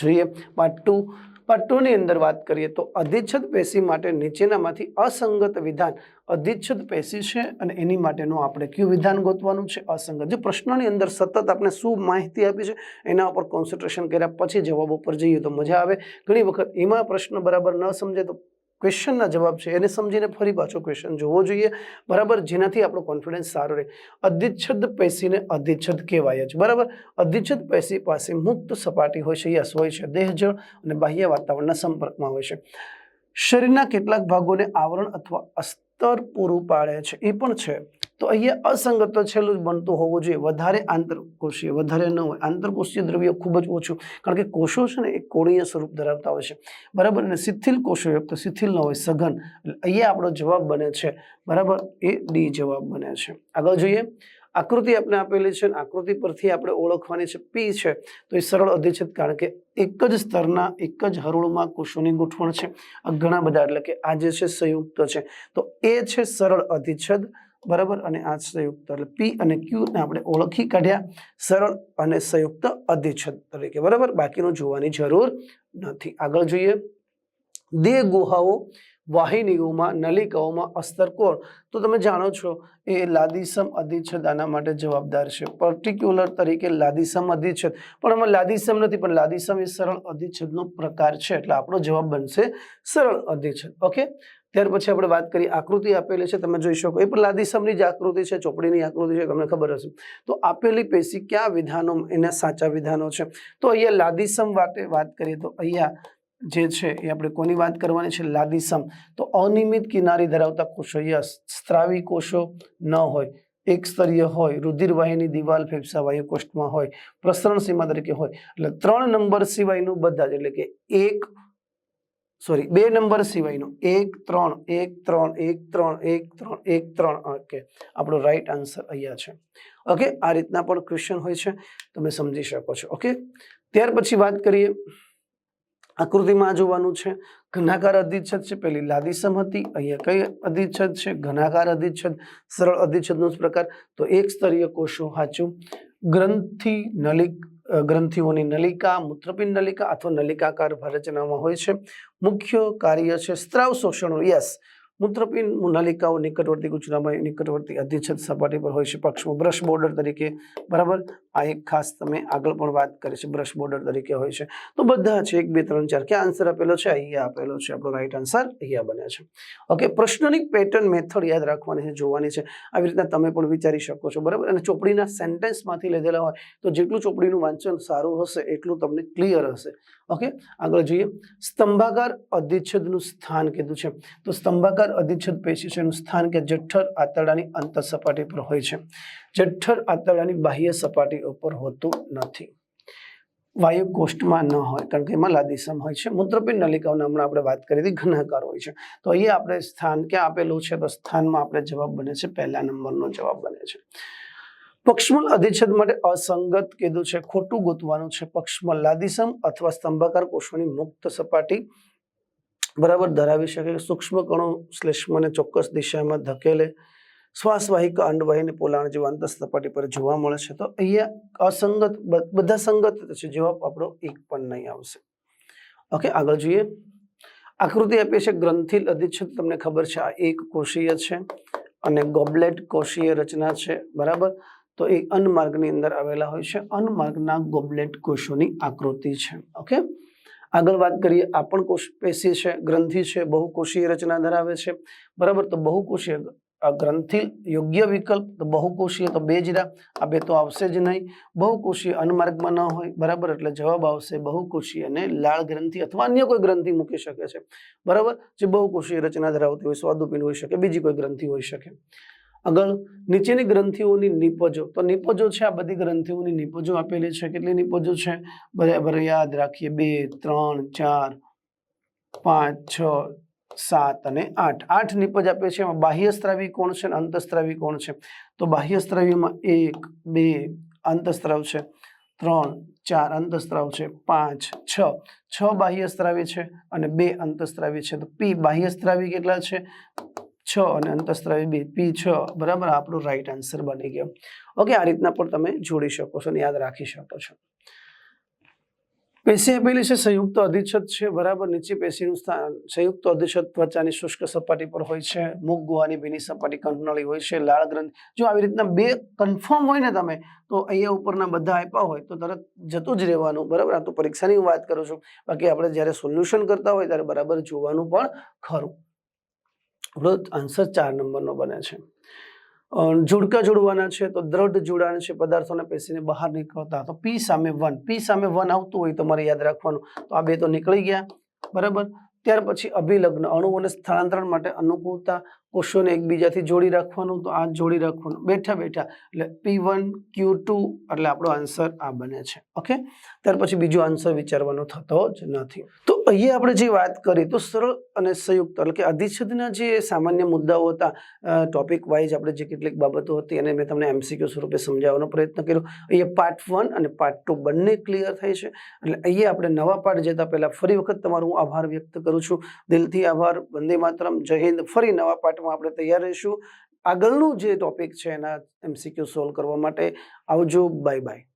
જોઈએ. Part two part ટુની અંદર વાત કરીએ તો અધિચ્છદ પેશી માટે નીચેનામાંથી અસંગત વિધાન. અધિચ્છદ પેશી છે અને એની માટેનું આપણે કયું વિધાન ગોતવાનું છે? અસંગત. જે પ્રશ્નોની અંદર સતત આપણે શું માહિતી આપી છે, એના ઉપર કોન્સન્ટ્રેશન કર્યા પછી જવાબ ઉપર જઈએ તો મજા આવે. ઘણી વખત એમાં પ્રશ્ન બરાબર ન સમજે તો ક્વેશ્ચનના જવાબ છે. એને સમજીને ફરી પાછો ક્વેશ્ચન જોવો જોઈએ. બરાબર? જેનાથી આપણો કોન્ફિડન્સ સારો રહે. અધિચ્છદ પેશીને અધિચ્છદ કહેવાય જ. બરાબર? અધિચ્છદ પેશી પાસે મુક્ત સપાટી હોય છે. યસ, હોય છે. દેહજળ અને બાહ્ય વાતાવરણના સંપર્કમાં હોય છે. શરીરના કેટલાક ભાગોને આવરણ અથવા અસ્તર પૂરું પાડે છે. એ પણ છે. તો અહીંયા અસંગત છેલ્લું જ બનતું હોવું જોઈએ. વધારે આંતરકોષીય, વધારે ન હોય. આંતરકોષીય દ્રવ્ય ખૂબ જ ઓછું. કારણ કે કોષો છે ને, એ કોણીય સ્વરૂપ ધરાવતા હોય છે. બરાબર? અને શિથિલ કોષો યુક્ત શિથિલ ન હોય, સઘન. એટલે અહીંયા આપણો જવાબ બને છે. બરાબર? એ ડી જવાબ બને છે. આગળ જોઈએ. આકૃતિ આપણે આપેલી છે આકૃતિ પરથી આપણે ઓળખવાની છે. પી છે. તો એ સરળ અધિચ્છેદ કારણ કે એક જ સ્તરના, એક જ હરોળમાં કોષોની ગોઠવણ છે. ઘણા બધા, એટલે કે આ જે છે, સંયુક્ત છે. તો એ છે સરળ અધિચ્છેદ. બરાબર? અને આ સંયુક્ત, એટલે પી અને ક્યુને આપણે ઓળખી કાઢ્યા. સરળ અને સંયુક્ત અધિચ્છદ તરીકે, બરાબર? બાકીનું જોવાની જરૂર નથી. આગળ જોઈએ. દેહ ગુહાઓ, વાહિનીઓમાં, નલિકાઓમાં અસ્તરકોણ. તો તમે જાણો છો, એ લાદીસમ અધિચ્છદ આના માટે જવાબદાર છે. પર્ટિક્યુલર તરીકે લાદીસમ અધિચ્છદ પણ એમાં લાદીસમ નથી, પણ લાદીસમ એ સરળ અધિચ્છદનો પ્રકાર છે. એટલે આપણો જવાબ બનશે સરળ અધિચ્છદ ઓકે ત્યાર પછી આપણે વાત કરીએ આકૃતિ આપેલી છે, તમે જોઈ શકો. એ પણ લાદીસમની જે આકૃતિ છે, ચોપડીની આકૃતિ છે, તમને ખબર હશે. તો આપેલી પેશી કયા વિધાનો, એના સાચા વિધાનો છે. તો અહીંયા લાદીસમ માટે વાત કરીએ તો અહીંયા જે છે, એ આપણે કોની વાત કરવાની છે? લાદીસમ. તો અનિયમિત કિનારી ધરાવતા કોષો યસ સ્ત્રાવી કોષો ન હોય, એક સ્તરીય હોય, રુધિરવાહિની દિવાલ ફેફસા વાયુ કોષ્ઠમાં હોય, પ્રસરણ સીમા તરીકે હોય. એટલે ત્રણ નંબર સિવાયનું બધા જ, એટલે કે એક સોરી બે નંબર સિવાયનું. એક, ત્રણ એક ત્રણ એક ત્રણ એક ત્રણ એક, ત્રણ. ઓકે આપણો રાઈટ આન્સર અહીંયા છે. ઓકે આ રીતના પણ ક્વેશ્ચન હોય છે. તમે સમજી શકો છો. ઓકે ત્યાર પછી વાત કરીએ. આકૃતિમાં જોવાનું છે. ઘનાકાર અધિચ્છદ છે. પેલી લાદીસમ હતી. અહીંયા કઈ અધિચ્છદ છે? ઘનાકાર અધિચ્છદ. સરળ અધિચ્છદનો જ પ્રકાર. તો એક સ્તરીય કોષો સાચું ગ્રંથિ નલિક ગ્રંથિઓની નલિકા, મૂત્રપિંડ નલિકા અથવા નલિકાકાર રચનામાં હોય છે. મુખ્ય કાર્ય છે સ્ત્રાવ શોષણો. યસ, મૂત્રપિંડ નલિકાઓ નિકટવર્તી ગુચરામાં નિકટવર્તી અધિચ્છદ સપાટી પર હોય છે. પક્ષમાં બ્રશ બોર્ડર તરીકે. બરાબર? આ એક ખાસ તમે આગળ પણ વાત કરી છે બ્રશ બોર્ડર તરીકે હોય છે. તો બધા છે એક, બે, ત્રણ, ચાર, ક્યાં આન્સર આપેલો છે? અહીંયા આપેલો છે. આપણો રાઈટ આન્સર અહીંયા બને છે. ઓકે પ્રશ્નની પેટર્ન મેથડ યાદ રાખવાની છે, જોવાની છે. આવી રીતના તમે પણ વિચારી શકો છો, બરાબર? અને ચોપડીના સેન્ટેન્સમાંથી લીધેલા હોય તો જેટલું ચોપડીનું વાંચન સારું હશે, એટલું તમને ક્લિયર હશે. ઓકે આગળ જોઈએ. સ્તંભાકાર અધિચ્છેદનું સ્થાન કીધું છે. તો સ્તંભાકાર અધિચ્છેદ પેશી છે, એનું સ્થાન કે જઠ્ઠર આંતરડાની અંતર સપાટી પર હોય છે. જઠ્ઠર આંતરડાની બાહ્ય સપાટી ઉપર હોતું નથી. વાયુ કોષ્ઠમાં ન હોય, કારણ કે એમાં લાદીસમ હોય છે. મૂત્રપિંડ નલિકાઓને હમણાં આપણે વાત કરી હતી ઘનાકાર હોય છે. તો અહીંયા આપણે સ્થાન ક્યાં આપેલું છે? તો સ્થાનમાં આપણે જવાબ બને છે, પહેલા નંબરનો જવાબ બને છે. પક્ષમલ અધિચ્છેદ માટે અસંગત કીધું છે, ખોટું ગોતવાનું છે. પક્ષમલ લાદીસમ અથવા સ્તંભાકાર કોષોની મુક્ત સપાટી બરાબર ધરાવી શકે સૂક્ષ્મ કણો શ્લેષ્મને ચોક્કસ દિશામાં ધકેલે શ્વાસવાહિકા અંડવાહિની પોલાણ જેવા અંતર સપાટી પર જોવા મળે છે. તો અહીંયા અસંગત બધા સંગત છે જવાબ આપણો એક પણ નહીં આવશે. ઓકે, આગળ જોઈએ. આકૃતિ આપી છે ગ્રંથિલ છે તમને ખબર છે આ એક કોષીય છે અને ગોબલેટ કોષીય રચના છે. બરાબર? તો એ અન્નમાર્ગની અંદર આવેલા હોય છે. અન્નમાર્ગના ગોબલેટ કોષોની આકૃતિ છે. ઓકે? આગળ વાત કરીએ. આ પણ કોષ પેશી છે ગ્રંથિ છે, બહુકોષીય રચના ધરાવે છે. બરાબર? તો બહુકોષીય આ ગ્રંથિ યોગ્ય વિકલ્પ તો બહુકોષીય તો બે જ આ બે તો આવશે જ નહીં. બહુકોષીય અન્નમાર્ગમાં ન હોય, બરાબર? એટલે જવાબ આવશે બહુકોષીય અને લાળ ગ્રંથિ અથવા અન્ય કોઈ ગ્રંથિ મૂકી શકે છે. બરાબર? જે બહુકોષીય રચના ધરાવતી હોય સ્વાદુપિંડ હોઈ શકે, બીજી કોઈ ગ્રંથિ હોઈ શકે. આગળ, નીચેની ગ્રંથિઓની નિપજો. તો નિપજો છે, આ બધી ગ્રંથિઓની નિપજો આપેલી છે. કેટલી નિપજો છે? બરાબર, યાદ રાખીએ. બે, ત્રણ, ચાર, પાંચ, છ સાત અને આઠ. આઠ નિપજ આપે છે. એમાં બાહ્ય સ્ત્રાવી કોણ છે અને અંતસ્ત્રાવી કોણ છે? તો બાહ્યસ્ત્રાવીમાં એક, બે અંતસ્ત્રાવ છે. ત્રણ, ચાર અંતસ્ત્રાવ છે. પાંચ, છ. છ બાહ્ય સ્ત્રાવી છે અને બે અંતસ્ત્રાવી છે. તો પી બાહ્ય સ્ત્રાવી કેટલા છે? છ અને અંતસ્ત્રાવી બે. પી છ. બરાબર? આપણો રાઈટ આન્સર બની ગયો. ઓકે આ રીતના પણ તમે જોડી શકો છો અને યાદ રાખી શકો છો. પેશી આપેલી છે, સંયુક્ત અધિચ્છદ છે, બરાબર? નીચે પેશીનું સ્થાન, સંયુક્ત અધિચ્છદ ત્વચાની શુષ્ક સપાટી પર હોય છે, મુખ ગુહાની ભીની સપાટી કંઠનળી હોય છે, લાળ ગ્રંથ. જો આવી રીતના બે કન્ફર્મ હોય ને તમે, તો અહીંયા ઉપરના બધા આપ્યા હોય, તો તરત જતું જ રહેવાનું, બરાબર? આ તો પરીક્ષાની વાત કરું છું. બાકી આપણે જ્યારે સોલ્યુશન કરતા હોય, ત્યારે બરાબર જોવાનું પણ ખરું. આપણો આન્સર ચાર નંબરનો બને છે. જોડકા જોડવાના છે, તો દ્રઢ જોડાણ છે, પદાર્થોને પેશીને બહાર નીકળતા. તો પી સામે વન. પી સામે વન આવતું હોય, તમારે યાદ રાખવાનું. તો આ બે તો નીકળી ગયા. બરાબર? ત્યાર પછી અભિલગ્ન. અણુઓને સ્થળાંતરણ માટે અનુકૂળતા કોષોને એકબીજાથી જોડી રાખવાનું. તો આ જોડી રાખવાનું. બેઠા બેઠા. એટલે પી વન, ક્યુ ટુ એટલે આપણો આન્સર આ બને છે. ઓકે? ત્યાર પછી બીજો આન્સર વિચારવાનો થતો જ નથી. અહીંયા આપણે જે વાત કરી, તો સરળ અને સંયુક્ત, એટલે કે અધિચ્છેદના જે સામાન્ય મુદ્દાઓ હતા ટોપિક વાઇઝ આપણે જે કેટલીક બાબતો હતી એને મેં તમને એમસીક્યુ સ્વરૂપે સમજાવવાનો પ્રયત્ન કર્યો. અહીંયા પાર્ટ વન અને પાર્ટ ટુ બંને ક્લિયર થઈ છે. એટલે અહીંયા આપણે નવા પાઠ જતા પહેલાં ફરી વખત તમારો હું આભાર વ્યક્ત કરું છું. દિલથી આભાર. વંદે માતરમ. જય હિન્દ. ફરી નવા પાઠમાં આપણે તૈયાર રહીશું. આગળનું જે ટોપિક છે એના એમસીક્યુ સોલ્વ કરવા માટે આવજો. Bye bye